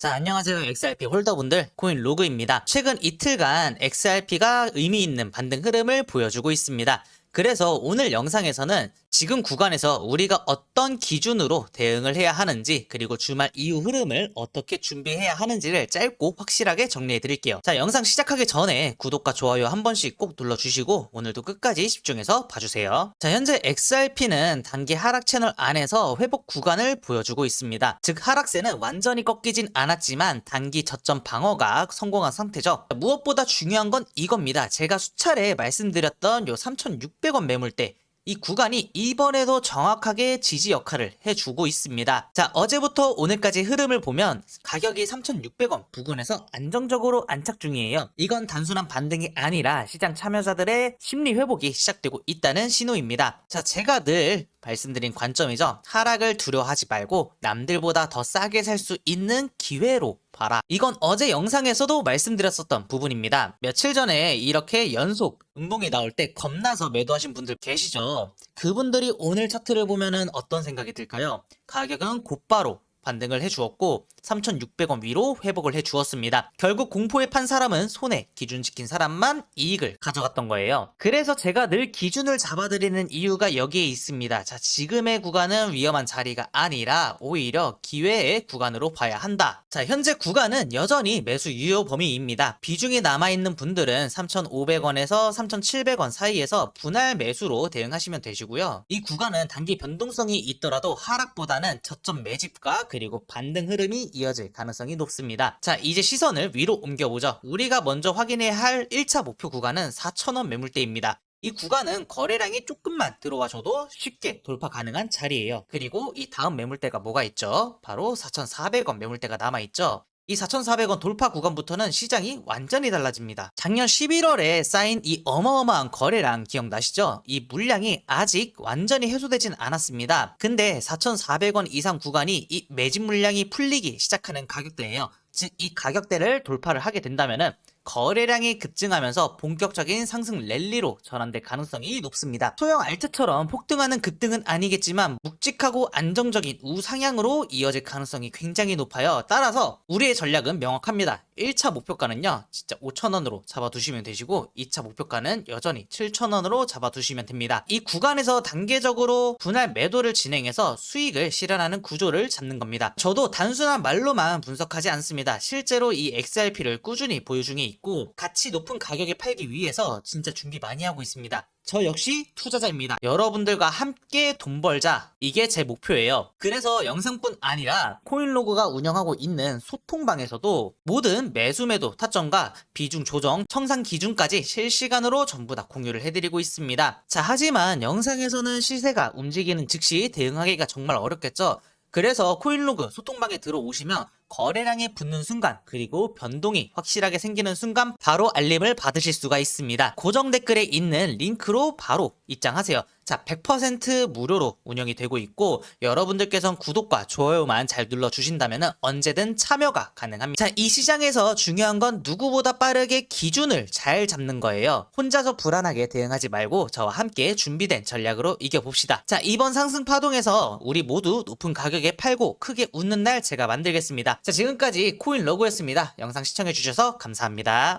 자, 안녕하세요. XRP 홀더분들, 코인 로그입니다. 최근 이틀간 XRP가 의미 있는 반등 흐름을 보여주고 있습니다. 그래서 오늘 영상에서는 지금 구간에서 우리가 어떤 기준으로 대응을 해야 하는지 그리고 주말 이후 흐름을 어떻게 준비해야 하는지를 짧고 확실하게 정리해 드릴게요. 자, 영상 시작하기 전에 구독과 좋아요 한 번씩 꼭 눌러주시고 오늘도 끝까지 집중해서 봐주세요. 자, 현재 XRP는 단기 하락 채널 안에서 회복 구간을 보여주고 있습니다. 즉 하락세는 완전히 꺾이진 않았지만 단기 저점 방어가 성공한 상태죠. 무엇보다 중요한 건 이겁니다. 제가 수차례 말씀드렸던 요3,600 원 매물대 이 구간이 이번에도 정확하게 지지 역할을 해주고 있습니다. 자, 어제부터 오늘까지 흐름을 보면 가격이 3,600원 부근에서 안정적으로 안착 중이에요. 이건 단순한 반등이 아니라 시장 참여자들의 심리 회복이 시작되고 있다는 신호입니다. 자, 제가 늘 말씀드린 관점이죠. 하락을 두려워하지 말고 남들보다 더 싸게 살 수 있는 기회로 봐라. 이건 어제 영상에서도 말씀드렸었던 부분입니다. 며칠 전에 이렇게 연속 음봉이 나올 때 겁나서 매도하신 분들 계시죠? 그분들이 오늘 차트를 보면은 어떤 생각이 들까요? 가격은 곧바로 반등을 해주었고 3,600원 위로 회복을 해주었습니다. 결국 공포에 판 사람은 손해, 기준 지킨 사람만 이익을 가져갔던 거예요. 그래서 제가 늘 기준을 잡아드리는 이유가 여기에 있습니다. 자, 지금의 구간은 위험한 자리가 아니라 오히려 기회의 구간으로 봐야 한다. 자, 현재 구간은 여전히 매수 유효 범위입니다. 비중이 남아있는 분들은 3,500원에서 3,700원 사이에서 분할 매수로 대응하시면 되시고요. 이 구간은 단기 변동성이 있더라도 하락보다는 저점 매집과 그리고 반등 흐름이 이어질 가능성이 높습니다. 자, 이제 시선을 위로 옮겨보죠. 우리가 먼저 확인해야 할 1차 목표 구간은 4,000원 매물대입니다. 이 구간은 거래량이 조금만 들어와줘도 쉽게 돌파 가능한 자리예요. 그리고 이 다음 매물대가 뭐가 있죠? 바로 4,400원 매물대가 남아있죠. 이 4,400원 돌파 구간부터는 시장이 완전히 달라집니다. 작년 11월에 쌓인 이 어마어마한 거래량 기억나시죠? 이 물량이 아직 완전히 해소되진 않았습니다. 근데 4,400원 이상 구간이 이 매집 물량이 풀리기 시작하는 가격대예요. 즉 이 가격대를 돌파를 하게 된다면은 거래량이 급증하면서 본격적인 상승 랠리로 전환될 가능성이 높습니다. 소형 알트처럼 폭등하는 급등은 아니겠지만 묵직하고 안정적인 우상향으로 이어질 가능성이 굉장히 높아요. 따라서 우리의 전략은 명확합니다. 1차 목표가는요, 진짜 5,000원으로 잡아두시면 되시고, 2차 목표가는 여전히 7,000원으로 잡아두시면 됩니다. 이 구간에서 단계적으로 분할 매도를 진행해서 수익을 실현하는 구조를 잡는 겁니다. 저도 단순한 말로만 분석하지 않습니다. 실제로 이 XRP를 꾸준히 보유 중에 있고, 가치 높은 가격에 팔기 위해서 진짜 준비 많이 하고 있습니다. 저 역시 투자자입니다. 여러분들과 함께 돈 벌자. 이게 제 목표예요. 그래서 영상뿐 아니라 코인로그가 운영하고 있는 소통방에서도 모든 매수 매도 타점과 비중 조정, 청산 기준까지 실시간으로 전부 다 공유를 해드리고 있습니다. 자, 하지만 영상에서는 시세가 움직이는 즉시 대응하기가 정말 어렵겠죠? 그래서 코인로그 소통방에 들어오시면 거래량이 붙는 순간 그리고 변동이 확실하게 생기는 순간 바로 알림을 받으실 수가 있습니다. 고정 댓글에 있는 링크로 바로 입장하세요. 자, 100% 무료로 운영이 되고 있고 여러분들께서는 구독과 좋아요만 잘 눌러주신다면 언제든 참여가 가능합니다. 자, 이 시장에서 중요한 건 누구보다 빠르게 기준을 잘 잡는 거예요. 혼자서 불안하게 대응하지 말고 저와 함께 준비된 전략으로 이겨봅시다. 자, 이번 상승 파동에서 우리 모두 높은 가격에 팔고 크게 웃는 날 제가 만들겠습니다. 자, 지금까지 코인 러그였습니다. 영상 시청해주셔서 감사합니다.